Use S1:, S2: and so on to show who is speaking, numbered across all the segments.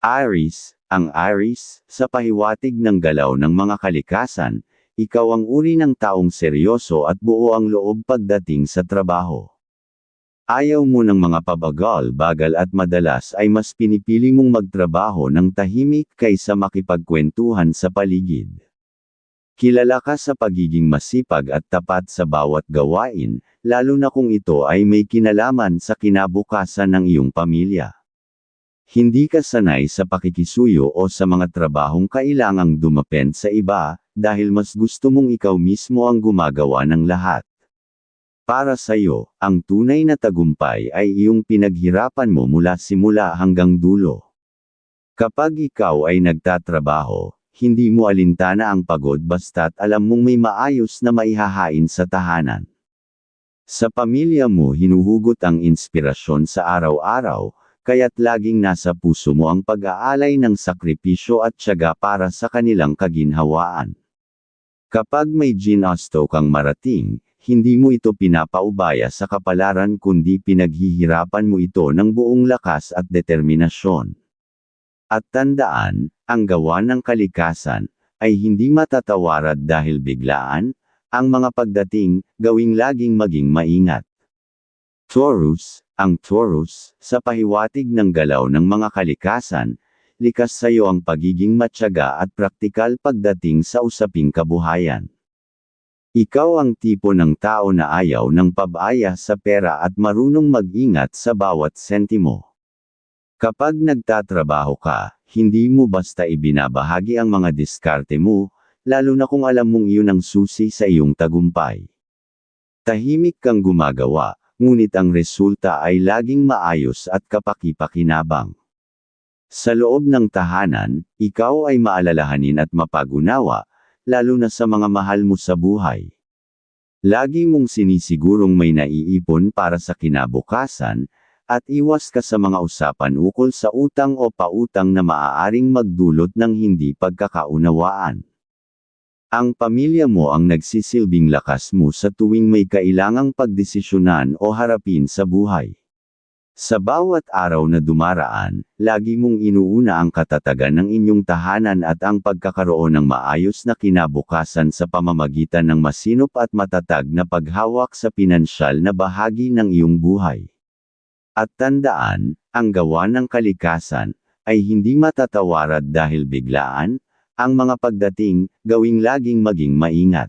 S1: Aries, ang Aries, sa pahiwatig ng galaw ng mga kalikasan, ikaw ang uri ng taong seryoso at buo ang loob pagdating sa trabaho. Ayaw mo ng mga pabagal, bagal at madalas ay mas pinipili mong magtrabaho ng tahimik kaysa makipagkwentuhan sa paligid. Kilala ka sa pagiging masipag at tapat sa bawat gawain, lalo na kung ito ay may kinalaman sa kinabukasan ng iyong pamilya. Hindi ka sanay sa pakikisuyo o sa mga trabahong kailangang dumapen sa iba, dahil mas gusto mong ikaw mismo ang gumagawa ng lahat. Para sa iyo, ang tunay na tagumpay ay iyong pinaghirapan mo mula simula hanggang dulo. Kapag ikaw ay nagtatrabaho, hindi mo alintana ang pagod basta't alam mong may maayos na maihahain sa tahanan. Sa pamilya mo hinuhugot ang inspirasyon sa araw-araw, kaya't laging nasa puso mo ang pag-aalay ng sakripisyo at tiyaga para sa kanilang kaginhawaan. Kapag may ginasto kang marating, hindi mo ito pinapaubaya sa kapalaran kundi pinaghihirapan mo ito ng buong lakas at determinasyon. At tandaan, ang gawa ng kalikasan, ay hindi matatawarad dahil biglaan, ang mga pagdating, gawing laging maging maingat. Taurus, ang Taurus, sa pahiwatig ng galaw ng mga kalikasan, likas sa iyo ang pagiging matyaga at praktikal pagdating sa usaping kabuhayan. Ikaw ang tipo ng tao na ayaw ng pabaya sa pera at marunong mag-ingat sa bawat sentimo. Kapag nagtatrabaho ka, hindi mo basta ibinabahagi ang mga diskarte mo, lalo na kung alam mong iyon ang susi sa iyong tagumpay. Tahimik kang gumagawa, ngunit ang resulta ay laging maayos at kapakipakinabang. Sa loob ng tahanan, ikaw ay maalalahanin at mapagunawa, lalo na sa mga mahal mo sa buhay. Lagi mong sinisigurong may naiipon para sa kinabukasan, at iwas ka sa mga usapan ukol sa utang o pautang na maaaring magdulot ng hindi pagkakaunawaan. Ang pamilya mo ang nagsisilbing lakas mo sa tuwing may kailangang pagdesisyonan o harapin sa buhay. Sa bawat araw na dumaraan, lagi mong inuuna ang katatagan ng inyong tahanan at ang pagkakaroon ng maayos na kinabukasan sa pamamagitan ng masinop at matatag na paghawak sa pinansyal na bahagi ng iyong buhay. At tandaan, ang gawa ng kalikasan, ay hindi matatawarad dahil biglaan, ang mga pagdating, gawing laging maging maingat.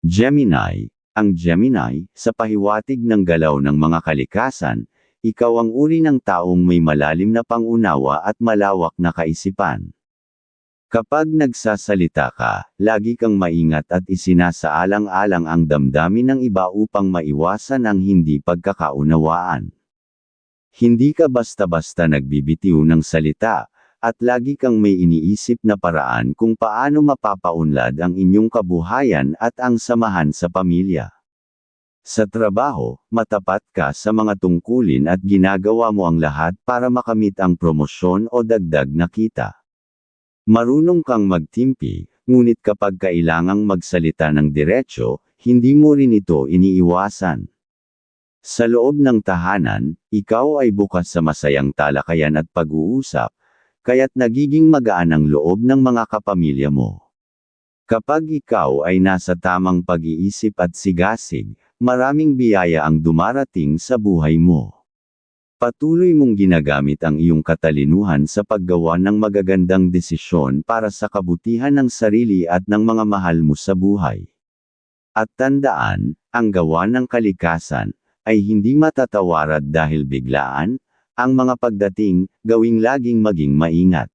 S1: Gemini, ang Gemini, sa pahiwatig ng galaw ng mga kalikasan, ikaw ang uri ng taong may malalim na pangunawa at malawak na kaisipan. Kapag nagsasalita ka, lagi kang maingat at isinasaalang-alang ang damdamin ng iba upang maiwasan ang hindi pagkakaunawaan. Hindi ka basta-basta nagbibitiw ng salita, at lagi kang may iniisip na paraan kung paano mapapaunlad ang inyong kabuhayan at ang samahan sa pamilya. Sa trabaho, matapat ka sa mga tungkulin at ginagawa mo ang lahat para makamit ang promosyon o dagdag na kita. Marunong kang magtimpi, ngunit kapag kailangang magsalita ng diretsyo, hindi mo rin ito iniiwasan. Sa loob ng tahanan, ikaw ay bukas sa masayang talakayan at pag-uusap, kaya't nagiging magaan ang loob ng mga kapamilya mo. Kapag ikaw ay nasa tamang pag-iisip at sigasig, maraming biyaya ang dumarating sa buhay mo. Patuloy mong ginagamit ang iyong katalinuhan sa paggawa ng magagandang desisyon para sa kabutihan ng sarili at ng mga mahal mo sa buhay. At tandaan, ang gawa ng kalikasan, ay hindi matatawarad dahil biglaan, ang mga pagdating, gawing laging maging maingat.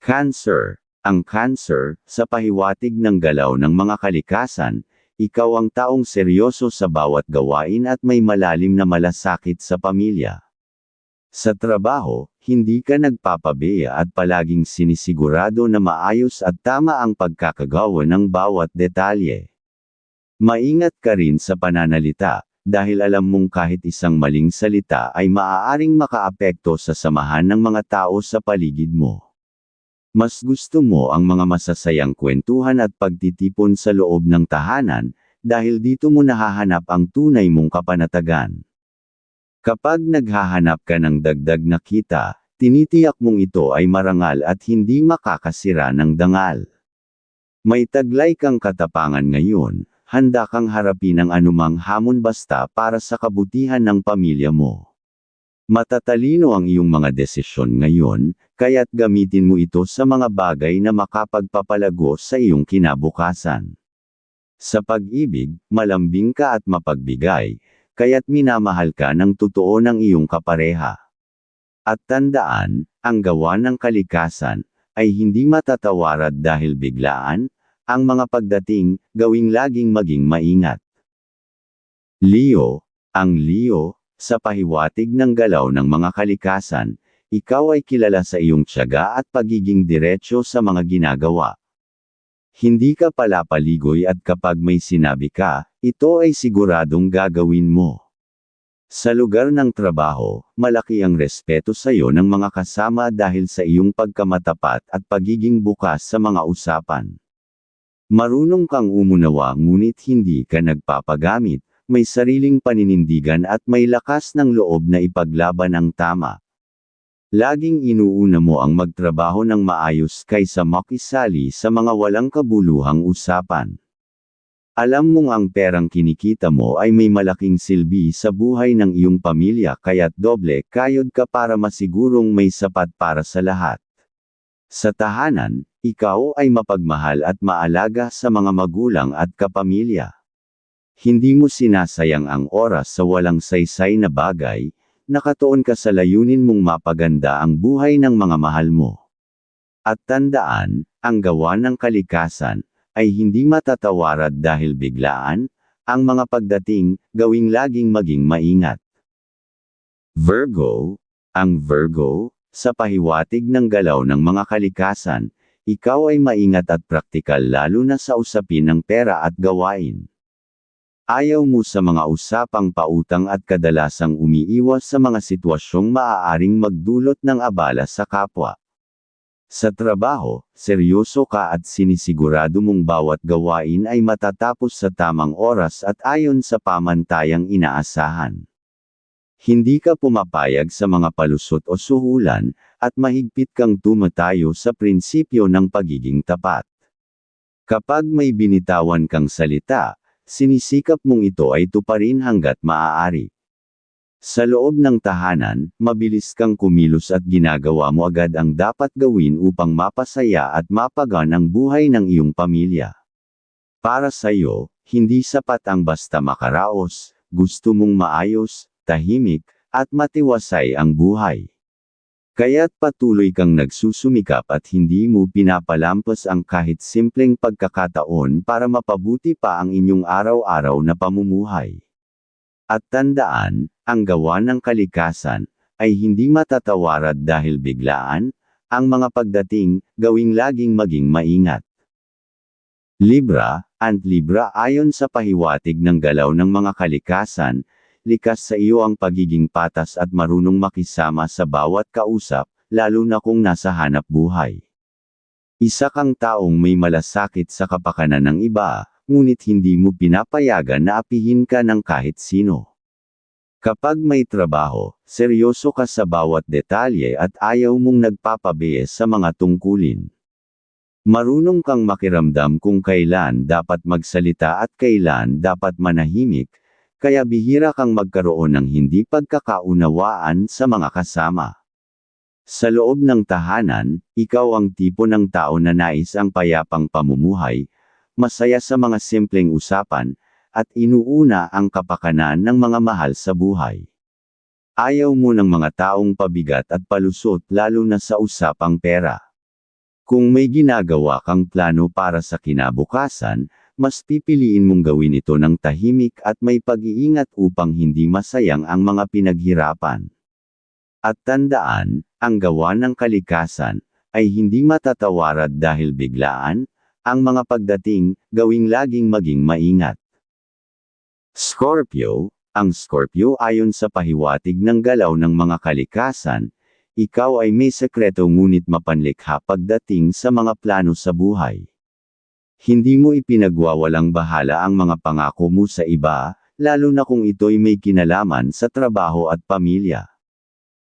S1: Cancer, ang cancer, sa pahiwatig ng galaw ng mga kalikasan, ikaw ang taong seryoso sa bawat gawain at may malalim na malasakit sa pamilya. Sa trabaho, hindi ka nagpapabeya at palaging sinisigurado na maayos at tama ang pagkakagawa ng bawat detalye. Maingat ka rin sa pananalita, dahil alam mong kahit isang maling salita ay maaaring makaapekto sa samahan ng mga tao sa paligid mo. Mas gusto mo ang mga masasayang kwentuhan at pagtitipon sa loob ng tahanan, dahil dito mo nahahanap ang tunay mong kapanatagan. Kapag naghahanap ka ng dagdag na kita, tinitiyak mong ito ay marangal at hindi makakasira ng dangal. May taglay kang katapangan ngayon, handa kang harapin ang anumang hamon basta para sa kabutihan ng pamilya mo. Matatalino ang iyong mga desisyon ngayon, kaya't gamitin mo ito sa mga bagay na makapagpapalago sa iyong kinabukasan. Sa pag-ibig, malambing ka at mapagbigay, kaya't minamahal ka ng totoo ng iyong kapareha. At tandaan, ang gawa ng kalikasan, ay hindi matatawarad dahil biglaan, ang mga pagdating, gawing laging maging maingat. Leo, ang Leo, sa pahiwatig ng galaw ng mga kalikasan, ikaw ay kilala sa iyong tiyaga at pagiging diretsyo sa mga ginagawa. Hindi ka palapaligoy at kapag may sinabi ka, ito ay siguradong gagawin mo. Sa lugar ng trabaho, malaki ang respeto sa iyo ng mga kasama dahil sa iyong pagkamatapat at pagiging bukas sa mga usapan. Marunong kang umunawa ngunit hindi ka nagpapagamit, may sariling paninindigan at may lakas ng loob na ipaglaban ang tama. Laging inuuna mo ang magtrabaho ng maayos kaysa makisali sa mga walang kabuluhang usapan. Alam mong ang perang kinikita mo ay may malaking silbi sa buhay ng iyong pamilya kaya't doble kayod ka para masigurong may sapat para sa lahat. Sa tahanan, ikaw ay mapagmahal at maalaga sa mga magulang at kapamilya. Hindi mo sinasayang ang oras sa walang saysay na bagay, nakatuon ka sa layunin mong mapaganda ang buhay ng mga mahal mo. At tandaan, ang gawa ng kalikasan, ay hindi matatawarad dahil biglaan, ang mga pagdating, gawing laging maging maingat. Virgo, ang Virgo, sa pahiwatig ng galaw ng mga kalikasan, ikaw ay maingat at praktikal lalo na sa usapin ng pera at gawain. Ayaw mo sa mga usapang pautang at kadalasang umiiwas sa mga sitwasyong maaaring magdulot ng abala sa kapwa. Sa trabaho, seryoso ka at sinisigurado mong bawat gawain ay matatapos sa tamang oras at ayon sa pamantayang inaasahan. Hindi ka pumapayag sa mga palusot o suhulan, at mahigpit kang tumatayo sa prinsipyo ng pagiging tapat. Kapag may binitawan kang salita, sinisikap mong ito ay tuparin hanggat maaari. Sa loob ng tahanan, mabilis kang kumilos at ginagawa mo agad ang dapat gawin upang mapasaya at mapagan ang buhay ng iyong pamilya. Para sa iyo, hindi sapat ang basta makaraos, gusto mong maayos, tahimik, at matiwasay ang buhay. Kaya't patuloy kang nagsusumikap at hindi mo pinapalampas ang kahit simpleng pagkakataon para mapabuti pa ang inyong araw-araw na pamumuhay. At tandaan, ang gawa ng kalikasan, ay hindi matatawarad dahil biglaan, ang mga pagdating, gawing laging maging maingat. Libra, and Libra ayon sa pahiwatig ng galaw ng mga kalikasan, likas sa iyo ang pagiging patas at marunong makisama sa bawat kausap, lalo na kung nasa hanap buhay. Isa kang taong may malasakit sa kapakanan ng iba, ngunit hindi mo pinapayagan na apihin ka ng kahit sino. Kapag may trabaho, seryoso ka sa bawat detalye at ayaw mong nagpapabies sa mga tungkulin. Marunong kang makiramdam kung kailan dapat magsalita at kailan dapat manahimik, kaya bihira kang magkaroon ng hindi pagkakaunawaan sa mga kasama. Sa loob ng tahanan, ikaw ang tipo ng tao na nais ang payapang pamumuhay, masaya sa mga simpleng usapan, at inuuna ang kapakanan ng mga mahal sa buhay. Ayaw mo ng mga taong pabigat at palusot lalo na sa usapang pera. Kung may ginagawa kang plano para sa kinabukasan, mas pipiliin mong gawin ito ng tahimik at may pag-iingat upang hindi masayang ang mga pinaghirapan. At tandaan, ang gawa ng kalikasan, ay hindi matatawarad dahil biglaan, ang mga pagdating, gawing laging maging maingat. Scorpio, ang Scorpio ayon sa pahiwatig ng galaw ng mga kalikasan, ikaw ay may sekreto ngunit mapanlikha pagdating sa mga plano sa buhay. Hindi mo ipinagwawalang bahala ang mga pangako mo sa iba, lalo na kung ito'y may kinalaman sa trabaho at pamilya.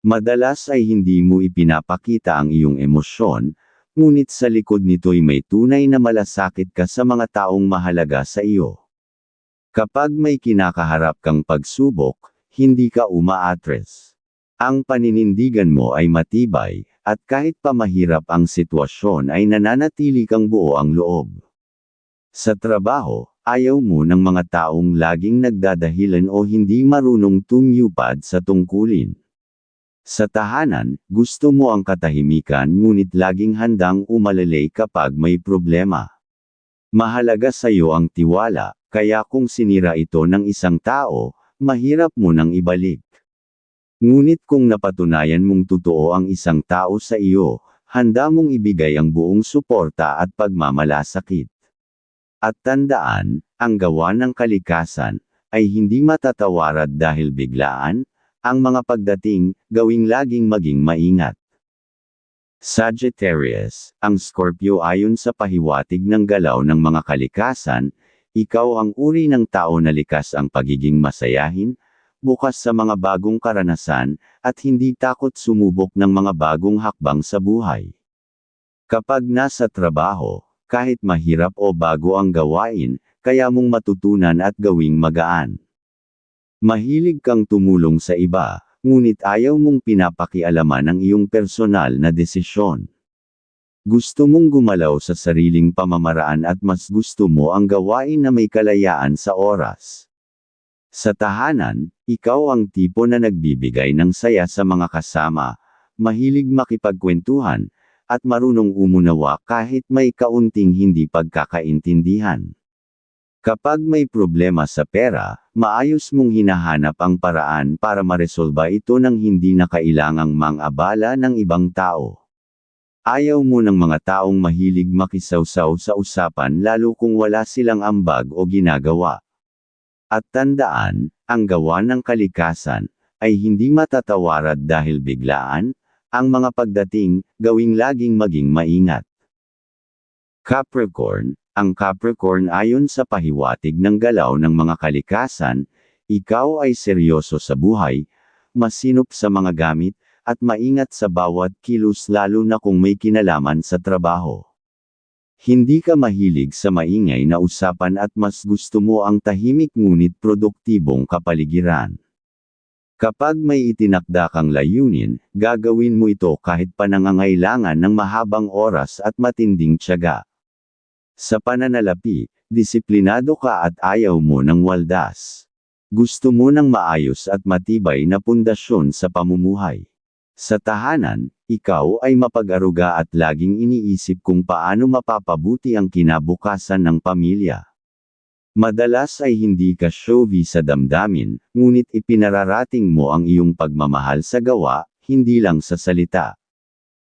S1: Madalas ay hindi mo ipinapakita ang iyong emosyon, ngunit sa likod nito'y may tunay na malasakit ka sa mga taong mahalaga sa iyo. Kapag may kinakaharap kang pagsubok, hindi ka umaatres. Ang paninindigan mo ay matibay, at kahit pa mahirap ang sitwasyon ay nananatili kang buo ang loob. Sa trabaho, ayaw mo ng mga taong laging nagdadahilan o hindi marunong tumyupad sa tungkulin. Sa tahanan, gusto mo ang katahimikan ngunit laging handang umalalay kapag may problema. Mahalaga sa iyo ang tiwala, kaya kung sinira ito ng isang tao, mahirap mo nang ibalik. Ngunit kung napatunayan mong totoo ang isang tao sa iyo, handa mong ibigay ang buong suporta at pagmamalasakit. At tandaan, ang gawa ng kalikasan, ay hindi matatawarad dahil biglaan, ang mga pagdating, gawing laging maging maingat. Sagittarius, ang Scorpio ayon sa pahiwatig ng galaw ng mga kalikasan, ikaw ang uri ng tao na likas ang pagiging masayahin, bukas sa mga bagong karanasan, at hindi takot sumubok ng mga bagong hakbang sa buhay. Kapag nasa trabaho, kahit mahirap o bago ang gawain, kaya mong matutunan at gawing magaan. Mahilig kang tumulong sa iba, ngunit ayaw mong pinapakialaman ang iyong personal na desisyon. Gusto mong gumalaw sa sariling pamamaraan at mas gusto mo ang gawain na may kalayaan sa oras. Sa tahanan, ikaw ang tipo na nagbibigay ng saya sa mga kasama, mahilig makipagkwentuhan, at marunong umunawa kahit may kaunting hindi pagkakaintindihan. Kapag may problema sa pera, maayos mong hinahanap ang paraan para maresolba ito nang hindi na kailangang mang-abala ng ibang tao. Ayaw mo ng mga taong mahilig makisawsaw sa usapan lalo kung wala silang ambag o ginagawa. At tandaan, ang gawa ng kalikasan, ay hindi matatawarad dahil biglaan, ang mga pagdating, gawing laging maging maingat. Capricorn, ang Capricorn ayon sa pahiwatig ng galaw ng mga kalikasan, ikaw ay seryoso sa buhay, masinop sa mga gamit, at maingat sa bawat kilos lalo na kung may kinalaman sa trabaho. Hindi ka mahilig sa maingay na usapan at mas gusto mo ang tahimik ngunit produktibong kapaligiran. Kapag may itinakda kang layunin, gagawin mo ito kahit panangangailangan ng mahabang oras at matinding tiyaga. Sa pananalapi, disiplinado ka at ayaw mo ng waldas. Gusto mo ng maayos at matibay na pundasyon sa pamumuhay. Sa tahanan, ikaw ay mapag-aruga at laging iniisip kung paano mapapabuti ang kinabukasan ng pamilya. Madalas ay hindi ka showy sa damdamin, ngunit ipinararating mo ang iyong pagmamahal sa gawa, hindi lang sa salita.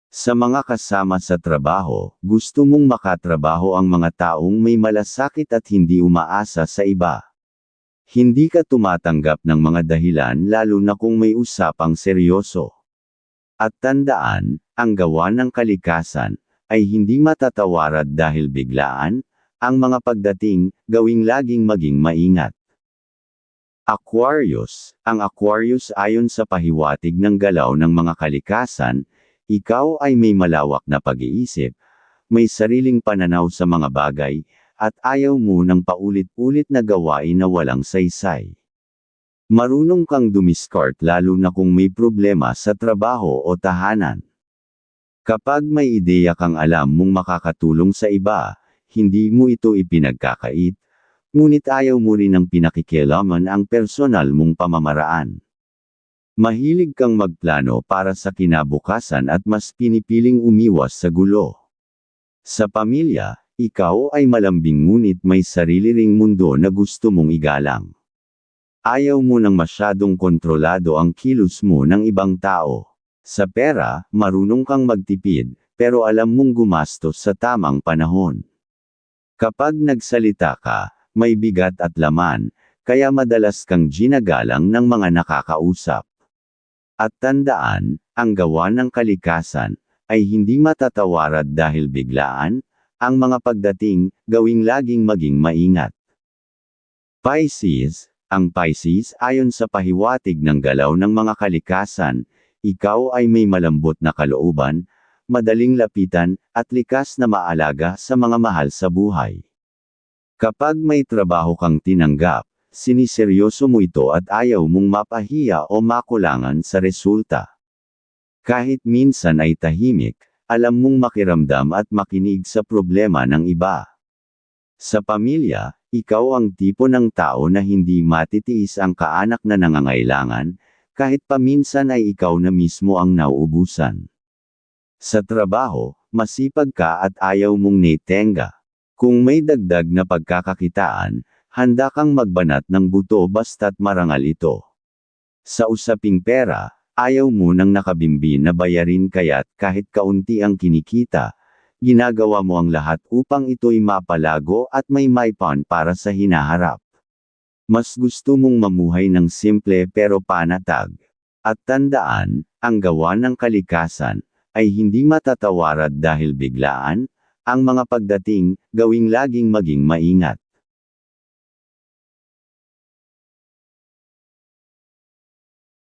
S1: Sa mga kasama sa trabaho, gusto mong makatrabaho ang mga taong may malasakit at hindi umaasa sa iba. Hindi ka tumatanggap ng mga dahilan lalo na kung may usapang seryoso. At tandaan, ang gawa ng kalikasan, ay hindi matatawarad dahil biglaan, ang mga pagdating, gawing laging maging maingat. Aquarius, ang Aquarius ayon sa pahiwatig ng galaw ng mga kalikasan, ikaw ay may malawak na pag-iisip, may sariling pananaw sa mga bagay, at ayaw mo ng paulit-ulit na gawain na walang saysay. Marunong kang dumiskart lalo na kung may problema sa trabaho o tahanan. Kapag may ideya kang alam mong makakatulong sa iba, hindi mo ito ipinagkakait, ngunit ayaw mo rin ng pinakikialaman ang personal mong pamamaraan. Mahilig kang magplano para sa kinabukasan at mas pinipiling umiwas sa gulo. Sa pamilya, ikaw ay malambing ngunit may sarili ring mundo na gusto mong igalang. Ayaw mo nang masyadong kontrolado ang kilos mo ng ibang tao. Sa pera, marunong kang magtipid, pero alam mong gumastos sa tamang panahon. Kapag nagsalita ka, may bigat at laman, kaya madalas kang ginagalang ng mga nakakausap. At tandaan, ang gawa ng kalikasan, ay hindi matatawarad dahil biglaan, ang mga pagdating, gawing laging maging maingat. Pisces, ang Pisces ayon sa pahiwatig ng galaw ng mga kalikasan, ikaw ay may malambot na kalooban, madaling lapitan, at likas na maalaga sa mga mahal sa buhay. Kapag may trabaho kang tinanggap, siniseryoso mo ito at ayaw mong mapahiya o makulangan sa resulta. Kahit minsan ay tahimik, alam mong makiramdam at makinig sa problema ng iba. Sa pamilya, ikaw ang tipo ng tao na hindi matitiis ang kaanak na nangangailangan, kahit paminsan ay ikaw na mismo ang nauubusan. Sa trabaho, masipag ka at ayaw mong netenga. Kung may dagdag na pagkakakitaan, handa kang magbanat ng buto basta't marangal ito. Sa usaping pera, ayaw mo nang nakabimbi na bayarin kaya't kahit kaunti ang kinikita, ginagawa mo ang lahat upang ito'y mapalago at may maipan para sa hinaharap. Mas gusto mong mamuhay ng simple pero panatag. At tandaan, ang gawa ng kalikasan, ay hindi matatawarad dahil biglaan, ang mga pagdating, gawing laging maging maingat.